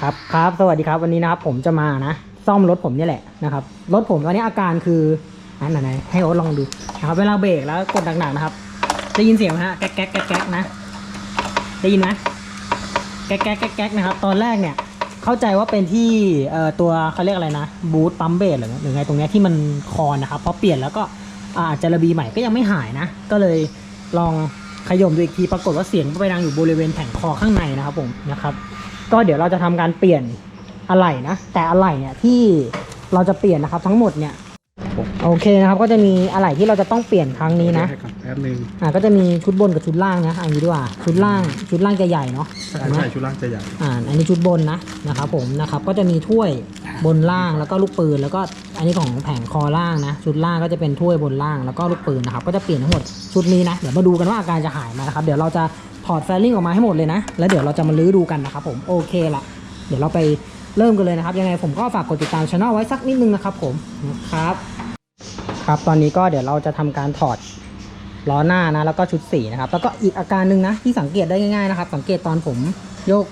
ครับครับ สวัสดีครับวันนี้นะครับผมจะมานะ ซ่อมรถผมนี่แหละนะครับรถผมตอนนี้อาการคืออันไหนให้โอ๊ตลองดูนะครับเวลาเบรกแล้วกดหนักๆนะครับได้ยินเสียงไหมฮะแก๊กแก๊กแก๊กแก๊กนะได้ยินไหมแก๊กแก๊กแก๊กแก๊กนะครับ ตอนแรกเนี่ย เข้าใจว่าเป็นที่เอ่อตัวเขาเรียกอะไรนะบูทปั๊มเบรกหรือหรือไงตรงเนี้ยที่มันคอนนะครับพอเปลี่ยนแล้วก็อาจจะระบีใหม่ก็ยังไม่หายนะ ก็เลยลองขยมดูอีกทีปรากฏว่าเสียงไปดังอยู่บริเวณแผงคอข้างในนะครับผมนะครับ ก็เดี๋ยวเราจะทำการเปลี่ยนอะไหล่นะ แต่อะไหล่เนี่ยที่เราจะเปลี่ยนนะครับทั้งหมดเนี่ยโอเคนะครับก็จะมีอะไหล่ที่เราจะต้องเปลี่ยนครั้งนี้นะให้ก่อนแป๊บนึงอ่าก็จะมีชุดบนกับชุดล่างนะอันนี้ดีกว่าชุดล่างชุดล่างจะใหญ่เนาะใช่เห็นไหมใช่ชุดล่างจะใหญ่อ่าอันนี้ชุดบนนะนะครับผมนะครับก็จะมีถ้วยบนล่างแล้วก็ลูกปืน แล้วก็อันนี้ของแผงคอล่างนะชุดล่างก็จะเป็นถ้วยบนล่างแล้วก็ลูกปืนนะครับก็จะเปลี่ยนทั้งหมดชุดนี้นะเดี๋ยวมาดูกันว่าอาการจะหายไหมนะครับเดี๋ยวเราจะ ถอดแฟลลิ่งออกมาให้หมดเลยนะ แล้วเดี๋ยวเราจะมาลื้อดูกันนะครับผมโอเคละเดี๋ยวเราไปเริ่มกันเลยนะครับ ยังไงผมก็ฝากกดติดตามช anel ไว้สักนิดนึงนะครับผมนะครับ ครับตอนนี้ก็เดี๋ยวเราจะทำการถอดล้อหน้านะแล้วก็ชุดสีนะครับ แล้วก็อีกอาการหนึ่งนะที่สังเกตได้ง่ายๆนะครับ สังเกตตอนผมโยก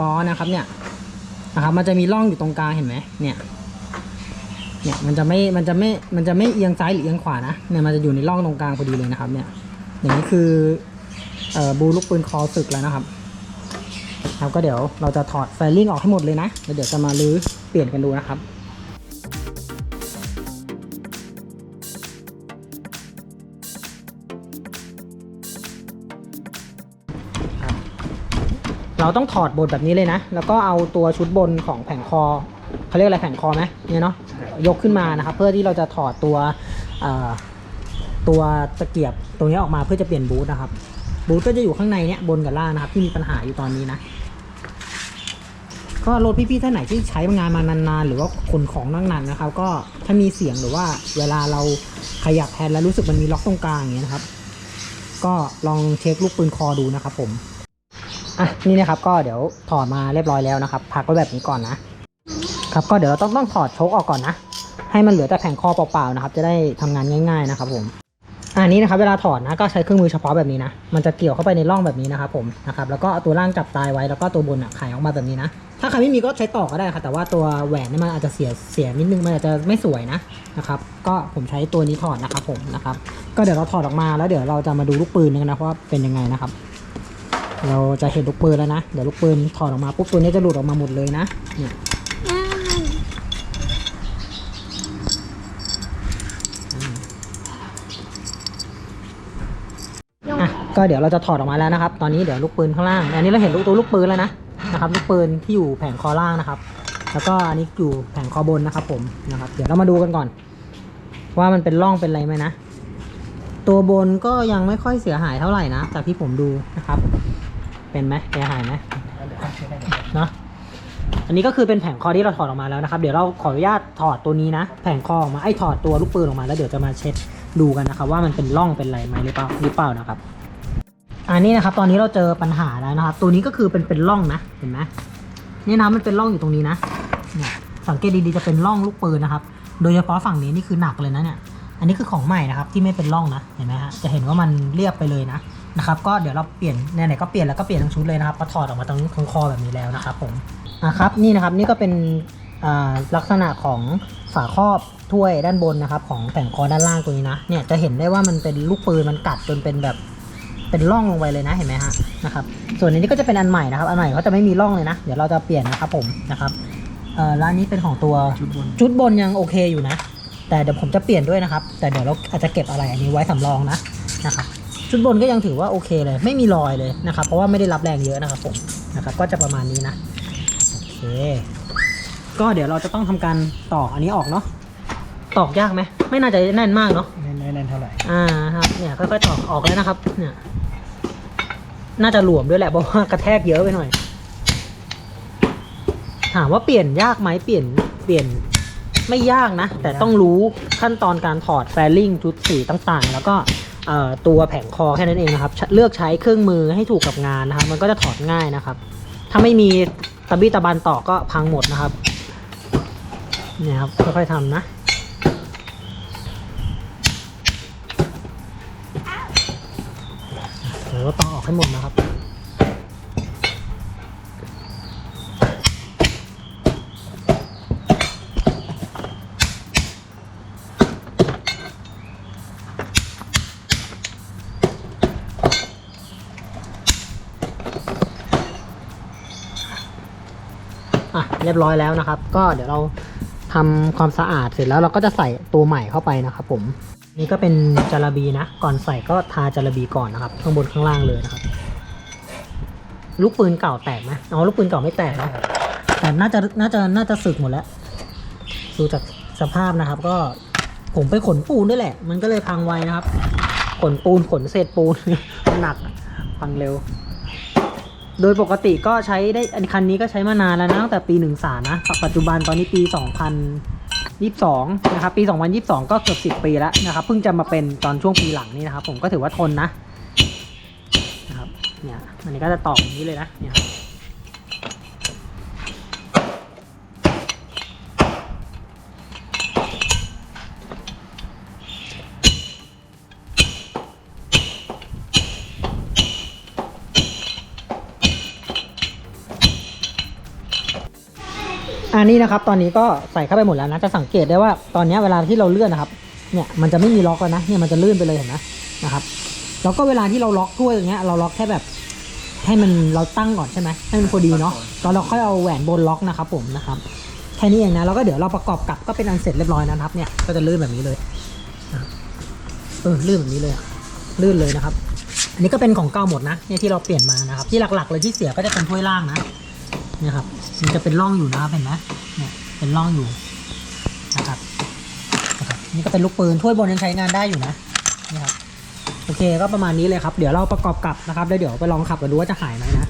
ล้อนะครับเนี่ยนะครับ มันจะมีร่องอยู่ตรงกลางเห็นไหมเนี่ยเนี่ยมันจะไม่มันจะไม่มันจะไม่เอียงซ้ายหรือเอียงขวานะเนี่ยมันจะอยู่ในร่องตรงกลางพอดีเลยนะครับ เนี่ยอย่างนี้คือ บูลูกปืนคอศึกแล้วนะครับครับก็เดี๋ยวเราจะถอดไฟลิ่งออกให้หมดเลยนะแล้วเดี๋ยวจะมาลื้อเปลี่ยนกันดูนะครับเราต้องถอดบทแบบนี้เลยนะ แล้วก็เอาตัวชุดบนของแผงคอเขาเรียกอะไรแผงคอไหมเนี่ยเนาะยกขึ้นมานะครับ เพื่อที่เราจะถอดตัวตัวตะเกียบตรงนี้ออกมาเพื่อจะเปลี่ยนบูทนะครับ บูทก็จะอยู่ข้างในเนี้ยบนกับล่างนะครับที่มีปัญหาอยู่ตอนนี้นะ ก็รถพี่ๆท่านไหนที่ใช้งานมานานๆ หรือว่าขนของนั่งนานนะครับ ก็ถ้ามีเสียงหรือว่าเวลาเราขยับแฮนด์แล้วรู้สึกมันมีล็อกตรงกลางอย่างเงี้ยนะครับ ก็ลองเช็คลูกปืนคอดูนะครับ ผมอะนี่นะครับก็เดี๋ยวถอดมาเรียบร้อยแล้วนะครับพักไว้แบบนี้ก่อนนะครับก็เดี๋ยวเราต้องต้องถอดโชคออกก่อนนะให้มันเหลือแต่แผงคอเปล่าๆนะครับ จะได้ทำงานง่าย ๆ นะครับผม อันนี้นะครับเวลาถอดนะก็ใช้เครื่องมือเฉพาะแบบนี้นะ มันจะเกี่ยวเข้าไปในร่องแบบนี้นะครับผมนะครับแล้วก็เอาตัวล่างจับตายไว้แล้วก็ตัวบนอะไขออกมาแบบนี้นะ ถ้าใครไม่มีก็ใช้ต่อก็ได้ครับแต่ว่าตัวแหวนนี่มันอาจจะเสียเสียนิดนึงมันอาจจะไม่สวยนะนะครับก็ผมใช้ตัวนี้ถอดนะครับผมนะครับก็เดี๋ยวเราถอดออกมาแล้วเดี๋ยวเราจะมาดูลูกปืนกันนะว่าเป็นยังไงนะครับ เราจะเห็นลูกปืนแล้วนะเดี๋ยวลูกปืนถอดออกมาปุ๊บตัวนี้จะหลุดออกมาหมดเลยนะเนี่ยอะ ก็เดี๋ยวเราจะถอดออกมาแล้วนะครับ ตอนนี้เดี๋ยวลูกปืนข้างล่าง อันนี้เราเห็นลูกตัวลูกปืนแล้วนะนะครับ ลูกปืนที่อยู่แผงคอล่างนะครับ แล้วก็อันนี้อยู่แผงคอบนนะครับ ผมนะครับ เดี๋ยวเรามาดูกันก่อน ว่ามันเป็นร่องเป็นอะไรไหมนะตัวบนก็ยังไม่ค่อยเสียหายเท่าไหร่นะจากที่ผมดูนะครับ เป็นไหมเสียหายไหมเนาะอันนี้ก็คือเป็นแผงคอที่เราถอดออกมาแล้วนะครับ เดี๋ยวเราขออนุญาตถอดตัวนี้นะ แผงคอออกมาไอ้ถอดตัวลูกปืนออกมาแล้วเดี๋ยวจะมาเช็ดดูกันนะครับ ว่ามันเป็นร่องเป็นอะไรไหมหรือเปล่าหรือเปล่านะครับ อันนี้นะครับ ตอนนี้เราเจอปัญหาแล้วนะครับ ตัวนี้ก็คือเป็นเป็นร่องนะ เห็นไหมนี่นะมันเป็นร่องอยู่ตรงนี้นะเนี่ยสังเกตดีๆจะเป็นร่องลูกปืนนะครับ โดยเฉพาะฝั่งนี้นี่คือหนักเลยนะเนี่ย อันนี้คือของใหม่นะครับที่ไม่เป็นร่องนะ เห็นไหมฮะ จะเห็นว่ามันเรียบไปเลยนะนะครับ ก็เดี๋ยวเราเปลี่ยนไหนๆก็เปลี่ยนแล้วก็เปลี่ยนทั้งชุดเลยนะครับก็ถอดออกมาทั้งทั้งคอแบบนี้แล้วนะครับผมอะครับ นี่นะครับนี่ก็เป็นอ่าลักษณะของฝาครอบถ้วยด้านบนนะครับ ของแต่งคอด้านล่างตัวนี้นะ เนี่ยจะเห็นได้ว่ามันเป็นลูกปืนมันกัดจนเป็นแบบ เป็นร่องลงไปเลยนะเห็นไหมฮะนะครับ ส่วนอันนี้ก็จะเป็นอันใหม่นะครับ อันใหม่เขาจะไม่มีร่องเลยนะ เดี๋ยวเราจะเปลี่ยนนะครับผมนะครับเอ่อร้านนี้เป็นของตัวชุดบนชุดบนยังโอเคอยู่นะ แต่เดี๋ยวผมจะเปลี่ยนด้วยนะครับ แต่เดี๋ยวเราอาจจะเก็บอะไรอันนี้ไว้สำรองนะนะครับชุดบนก็ยังถือว่าโอเคเลย ไม่มีรอยเลยนะครับ เพราะว่าไม่ได้รับแรงเยอะนะครับผมนะครับ ก็จะประมาณนี้นะโอเค ก็เดี๋ยวเราจะต้องทำการตอกอันนี้ออกเนาะตอกยากไหมไม่น่าจะแน่นมากเนาะไม่ไม่แน่นเท่าไหร่อ่าครับเนี่ยค่อยๆตอกออกแล้วนะครับเนี่ย น่าจะหลวมด้วยแหละเพราะว่ากระแทกเยอะไปหน่อย ถามว่าเปลี่ยนยากไหมเปลี่ยนเปลี่ยนไม่ยากนะ แต่ต้องรู้ขั้นตอนการถอดแฟลิ่งชุดสีต่างๆ แล้วก็ตัวแผงคอแค่นั้นเองนะครับ เลือกใช้เครื่องมือให้ถูกกับงานนะครับ มันก็จะถอดง่ายนะครับ ถ้าไม่มีตะบี้ตะบันต่อก็พังหมดนะครับเนี่ยครับค่อยๆทำนะ ให้หมดนะครับ อะ เรียบร้อยแล้วนะครับ ก็เดี๋ยวเราทำความสะอาดเสร็จแล้วเราก็จะใส่ตัวใหม่เข้าไปนะครับผม นี่ก็เป็นจาระบีนะ ก่อนใส่ก็ทาจาระบีก่อนนะครับ ข้างบนข้างล่างเลยนะครับ ลูกปืนเก่าแตกไหมอ๋อลูกปืนเก่าไม่แตกนะแต่น่าจะน่าจะน่าจะสึกหมดแล้ว ดูจากสภาพนะครับ ก็ผมไปขนปูนด้วยแหละ มันก็เลยพังไวนะครับ ขนปูนขนเศษปูนมันหนักพังเร็ว โดยปกติก็ใช้ได้อันคันนี้ก็ใช้มานานแล้วนะตั้งแต่ปีหนึ่งสานะปัจจุบันตอนนี้ปี 22 นะครับ ปี 2022 ก็เกือบ 10 ปีแล้วนะครับ เพิ่งจะมาเป็นตอนช่วงปีหลังนี่นะครับ ผมก็ถือว่าทนนะ นะครับ เนี่ย อันนี้ก็จะต่ออย่างนี้เลยนะ เนี่ยครับ อันนี้นะครับตอนนี้ก็ใส่เข้าไปหมดแล้วนะจะสังเกตได้ว่าตอนนี้เวลาที่เราเลื่อนนะครับเนี่ยมันจะไม่มีล็อกแล้วนะเนี่ยมันจะลื่นไปเลยเห็นไหมนะครับแล้วก็เวลาที่เราล็อกถ้วยอย่างเงี้ยเราล็อกแค่แบบให้มันเราตั้งก่อนใช่ไหมให้มันพอดีเนาะแล้วเราค่อยเอาแหวนบนล็อกนะครับผมนะครับแค่นี้เองนะแล้วก็เดี๋ยวเราประกอบกลับก็เป็นอันเสร็จเรียบร้อยนะครับเนี่ยก็จะลื่นแบบนี้เลยเออลื่นแบบนี้เลยลื่นเลยนะครับ อันนี้ก็เป็นของเก่าหมดนะเนี่ยที่เราเปลี่ยนมานะครับที่หลักๆเลยที่เสียก็จะเป็นถ้วยล่างนะ นี่ยครับ มันจะเป็นร่องอยู่นะครับเห็นไหมเนี่ยเป็นร่องอยู่นะครับนะครับ นี่ก็เป็นลูกปืนถ้วยบนยังใช้งานได้อยู่นะนี่ครับโอเคก็ประมาณนี้เลยครับ เดี๋ยวเราประกอบกับนะครับแล้วเดี๋ยวไปลองขับกันดูว่าจะหายไหมนะ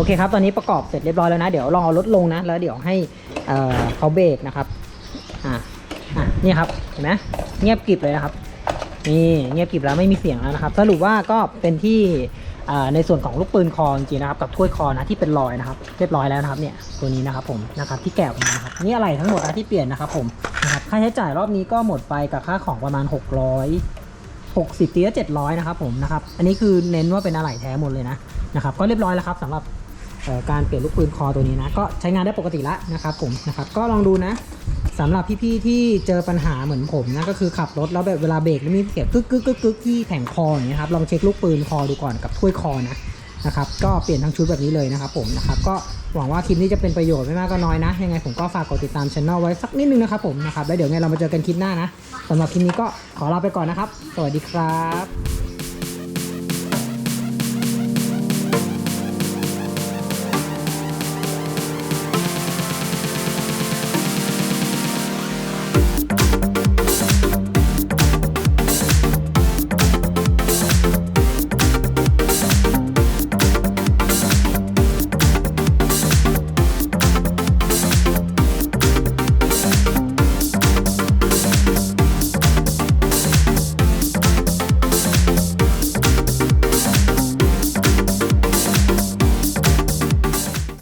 อเคครับ ตอนนี้ประกอบเสร็จเรียบร้อยแล้วนะ เดี๋ยวลองเอารถลงนะ แล้วเดี๋ยวให้เอ่อเขาเบรกนะครับ อ่าอะนี่ครับ เห็นไหมเงียบกริบเลยนะครับ นี่เงียบกริบแล้วไม่มีเสียงแล้วนะครับ สรุปว่าก็เป็นที่ในส่วนของลูกปืนคอจริงนะครับ กับถ้วยคอนะที่เป็นรอยนะครับ เรียบร้อยแล้วนะครับเนี่ยตัวนี้นะครับผมนะครับที่แกะออกมานะครับนี่อะไรทั้งหมดนะที่เปลี่ยนนะครับผมนะครับค่าใช้จ่ายรอบนี้ก็หมดไปกับค่าของประมาณ 600 60ตีละ700 นะครับผมนะครับอันนี้คือเน้นว่าเป็นอะไหล่แท้หมดเลยนะนะครับก็เรียบร้อยแล้วครับสำหรับ การเปลี่ยนลูกปืนคอตัวนี้นะ ก็ใช้งานได้ปกติแล้วนะครับผมนะครับก็ลองดูนะสำหรับพี่ๆที่เจอปัญหาเหมือนผมนะก็คือขับรถแล้วแบบเวลาเบรกแล้วมีเสียงกึกกึกกึกกึกที่แผงคออย่างเงี้ยครับลองเช็คลูกปืนคอดูก่อนกับถ้วยคอนะนะครับก็เปลี่ยนทั้งชุดแบบนี้เลยนะครับผมนะครับก็หวังว่าคลิปนี้จะเป็นประโยชน์ไม่มากก็น้อยนะ ยังไงผมก็ฝากกดติดตามช่องไว้สักนิดนึงนะครับผมนะครับแล้วเดี๋ยวไงเรามาเจอกันคลิปหน้านะสำหรับคลิปนี้ก็ขอลาไปก่อนนะครับ สวัสดีครับ